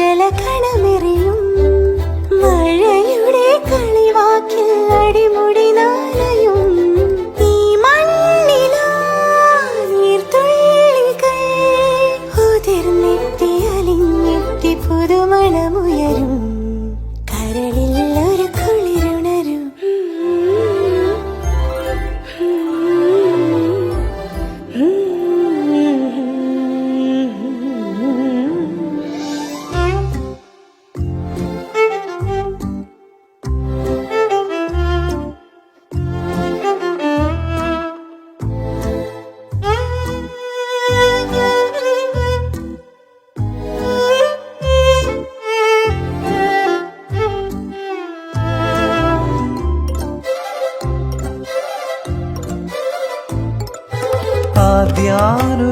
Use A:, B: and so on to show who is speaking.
A: മഴയുടെ
B: ആദ്യാനുരാഗത്തിൻ